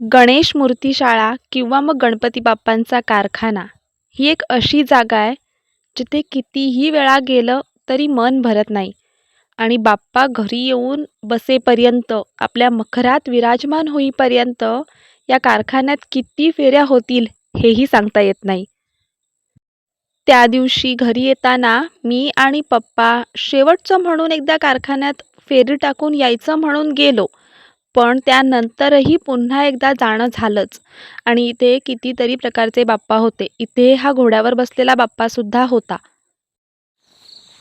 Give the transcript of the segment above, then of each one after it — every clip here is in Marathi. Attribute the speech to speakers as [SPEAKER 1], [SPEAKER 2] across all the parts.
[SPEAKER 1] गणेश मूर्तीशाळा किंवा मग गणपती बाप्पांचा कारखाना ही एक अशी जागा आहे जिथे कितीही वेळा गेलं तरी मन भरत नाही आणि बाप्पा घरी येऊन बसेपर्यंत आपल्या मखरात विराजमान होईपर्यंत या कारखान्यात किती फेऱ्या होतील हेही सांगता येत नाही. त्या दिवशी घरी येताना मी आणि पप्पा शेवटचं म्हणून एकदा कारखान्यात फेरी टाकून यायचं म्हणून गेलो. पण त्यानंतरही पुन्हा एकदा जाणं झालंच. आणि इथे कितीतरी प्रकारचे बाप्पा होते. इथे हा घोड्यावर बसलेला बाप्पासुद्धा होता.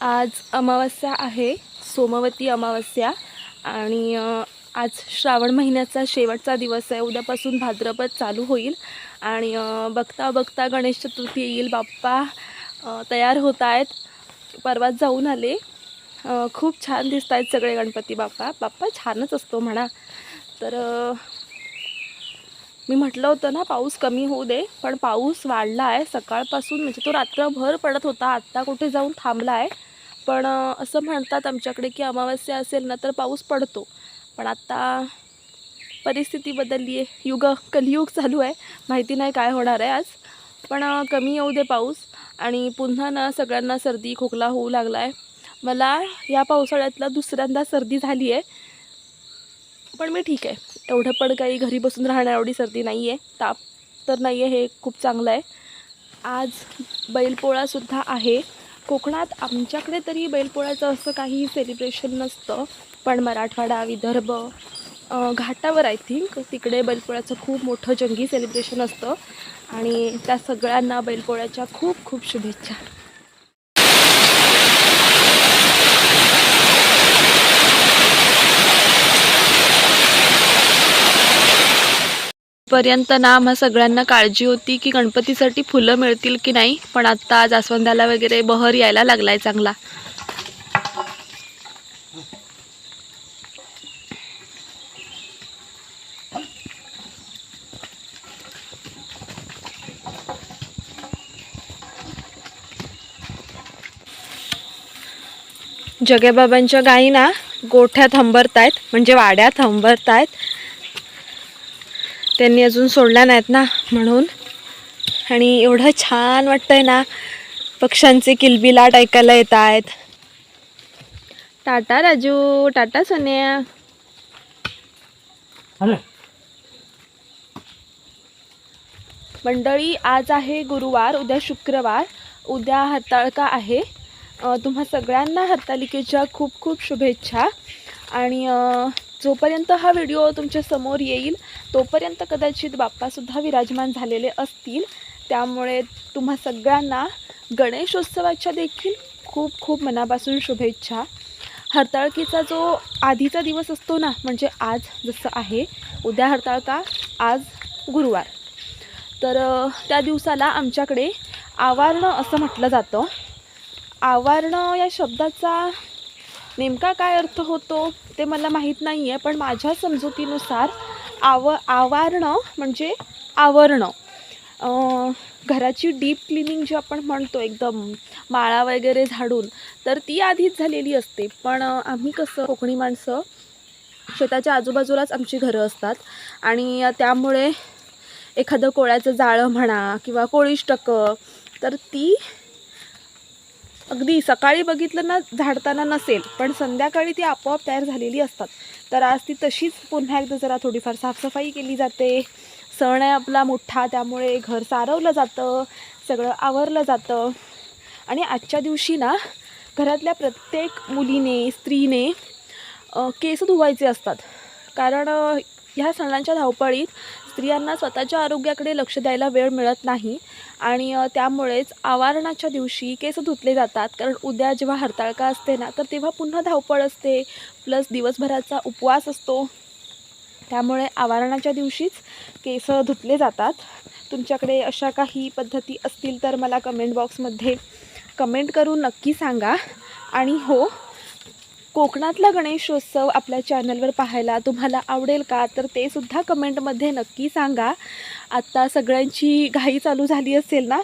[SPEAKER 1] आज अमावस्या आहे. सोमवती अमावस्या. आणि आज श्रावण महिन्याचा शेवटचा दिवस आहे. उद्यापासून भाद्रपद चालू होईल. आणि बघता बघता गणेश चतुर्थी येईल. बाप्पा तयार होत आहेत. परवाच जाऊन आले. खूप छान दिसत आहेत सगळे गणपती बाप्पा. बाप्पा छानच असतो म्हणा. तर मी म्हटलं होतं ना पाऊस कमी होऊ दे पण पाऊस वाढला आहे सकाळपासून. म्हणजे तो रात्रभर पडत होता आत्ता कुठे जाऊन थांबला आहे पण असं म्हणतात आमच्याकडे की अमावस्या असेल ना तर पाऊस पडतो. पण आत्ता परिस्थिती बदलली आहे. युग कलियुग चालू आहे. माहिती नाही काय होणार आहे आज. पण कमी येऊ दे पाऊस. आणि पुन्हा ना सगळ्यांना सर्दी खोकला होऊ लागला आहे मला या पावसाळ्यातला दुसऱ्यांदा सर्दी झाली आहे पण मी ठीक आहे. एवढं पण काही घरी बसून राहण्या एवढी सर्दी नाही आहे ताप तर नाही आहे हे खूप चांगलं आहे. आज बैलपोळासुद्धा आहे. कोकणात आमच्याकडे तरी बैलपोळ्याचं असं काही सेलिब्रेशन नसतं. पण मराठवाडा विदर्भ घाटावर आय थिंक तिकडे बैलपोळ्याचं खूप मोठं जंगी सेलिब्रेशन असतं. आणि त्या सगळ्यांना बैलपोळ्याच्या खूप खूप शुभेच्छा. पर्यंत ना आम्हा सगळ्यांना काळजी होती की गणपतीसाठी फुलं मिळतील की नाही पण आत्ता जास्वंदाला वगैरे बहर यायला लागलाय चांगला. जगेबाबांच्या गायी ना गोठ्यात हंबरतायत म्हणजे वाड्यात हंबरतायत. त्यांनी अजून सोडल्या नाहीत ना म्हणून. आणि एवढं छान वाटतंय ना पक्ष्यांचे किलबिलाट ऐकायला येत आहेत. टाटा राजू टाटा सोन्या. मंडळी आज आहे गुरुवार उद्या शुक्रवार उद्या हरताळका आहे. तुम्हा सगळ्यांना हरतालिकेच्या खूप खूप शुभेच्छा. आणि जोपर्यंत हा व्हिडिओ तुमच्यासमोर येईल तोपर्यंत कदाचित बाप्पासुद्धा विराजमान झालेले असतील. त्यामुळे तुम्हा सगळ्यांना गणेशोत्सवाच्या देखील खूप खूप मनापासून शुभेच्छा. हरताळकीचा जो आधीचा दिवस असतो ना म्हणजे आज जसं आहे उद्या हरताळका आज गुरुवार. तर त्या दिवसाला आमच्याकडे आवारणं असं म्हटलं जातं. आवारणं या शब्दाचा नेमका काय अर्थ होतो ते मला माहीत नाही आहे पण माझ्या समजुतीनुसार आव आवारणं म्हणजे आवरणं. घराची डीप क्लिनिंग जी आपण म्हणतो एकदम माळा वगैरे झाडून तर ती आधीच झालेली असते. पण आम्ही कसं कोकणी माणसं शेताच्या आजूबाजूलाच आमची घरं असतात. आणि त्यामुळे एखादं कोळ्याचं जाळं म्हणा किंवा कोळीष्टकं तर ती अगदी सकाळी बघितलं ना झाडताना नसेल पण संध्याकाळी ती आपोआप तयार झालेली असतात. तर आज ती तशीच पुन्हा एकदा जरा थोडीफार साफसफाई केली जाते. सण आहे आपला मोठा त्यामुळे घर सारवलं जातं सगळं आवरलं जातं. आणि आजच्या दिवशी ना घरातल्या प्रत्येक मुलीने स्त्रीने केस धुवायचे असतात. कारण ह्या सणांच्या धावपळीत स्त्रियांना स्वतःच्या आरोग्याकडे लक्ष द्यायला वेळ मिळत नाही आणि त्यामुळेच आवारणाच्या दिवशी केस धुतले जातात. कारण उद्या जेव्हा हरताळका असते ना तर तेव्हा पुन्हा धावपळ असते. प्लस दिवसभराचा उपवास असतो. त्यामुळे आवारणाच्या दिवशीच केस धुतले जातात. तुमच्याकडे अशा काही पद्धती असतील तर मला कमेंट बॉक्समध्ये कमेंट करून नक्की सांगा. आणि हो कोकणातला गणेशोत्सव आपल्या चॅनलवर पाहायला तुम्हाला आवडेल का? तर ते सुद्धा कमेंटमध्ये नक्की सांगा. आत्ता सगळ्यांची घाई चालू झाली असेल ना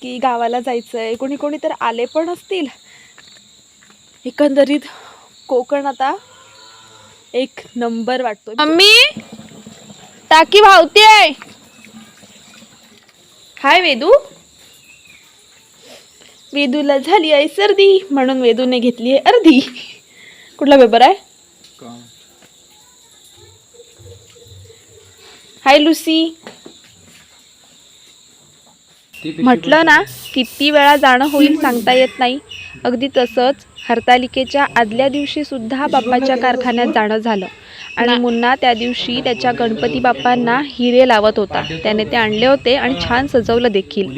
[SPEAKER 1] की गावाला जायचं आहे कोणी कोणी तर आले पण असतील. एकंदरीत कोकण आता एक नंबर वाटतो
[SPEAKER 2] मम्मी
[SPEAKER 1] टाकी वाहते हाय वेदू. वेदूला झाली आहे सर्दी म्हणून वेदूने घेतली आहे अर्धी. कुठला पेपर आहे? हाय लुसी म्हटलं ना किती वेळा जाणं होईल सांगता येत नाही. अगदी तसंच हरतालिकेच्या आदल्या दिवशी सुद्धा बाप्पाच्या कारखान्यात जाणं झालं. आणि मुन्ना त्या दिवशी त्याच्या गणपती बाप्पांना हिरे लावत होता. त्याने ते आणले होते आणि छान सजवलं देखील.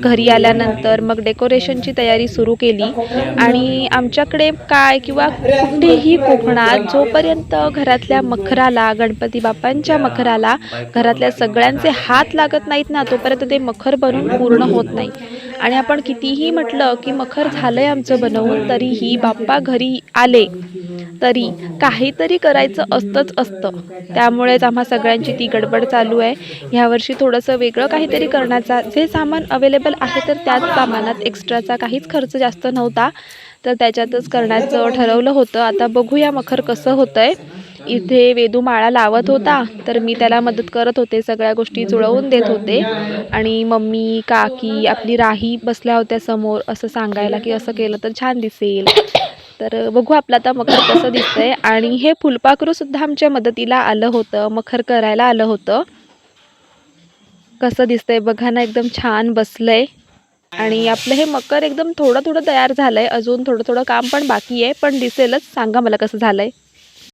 [SPEAKER 1] घरी आल्यानंतर मग डेकोरेशनची तयारी सुरू केली. आणि आमच्याकडे काय किंवा कुठेही कोकणात जोपर्यंत घरातल्या मखराला गणपती बाप्पांच्या मखराला घरातल्या सगळ्यांचे हात लागत नाहीत ना तोपर्यंत ते मखर बनून पूर्ण होत नाही. आणि आपण कितीही म्हटलं की मखर झालंय आमचं बनवून तरीही बाप्पा घरी आले तरी काहीतरी करायचं असतंच असतं. त्यामुळेच आम्हा सगळ्यांची ती गडबड चालू आहे. ह्यावर्षी थोडंसं वेगळं काहीतरी करण्याचा जे सामान अवेलेबल आहे तर त्याच सामानात एक्स्ट्राचा काहीच खर्च जास्त नव्हता. तर त्याच्यातच करण्याचं ठरवलं होतं. आता बघूया मखर कसं होतं आहे इथे वेदू माळा लावत होता तर मी त्याला मदत करत होते सगळ्या गोष्टी जुळवून देत होते. आणि मम्मी काकी आपली राही बसल्या होत्या समोर असं सांगायला की असं केलं तर छान दिसेल. तर बघू आपलं आता मखर कसं दिसतंय. आणि हे फुलपाखरू सुद्धा आमच्या मदतीला आलं होतं मखर करायला आलं होतं. कसं दिसतंय बघा ना एकदम छान बसलंय. आणि आपलं हे मकर एकदम थोडं थोडं तयार झालंय अजून थोडं थोडं काम पण बाकी आहे पण दिसेलच. सांगा मला कसं झालंय.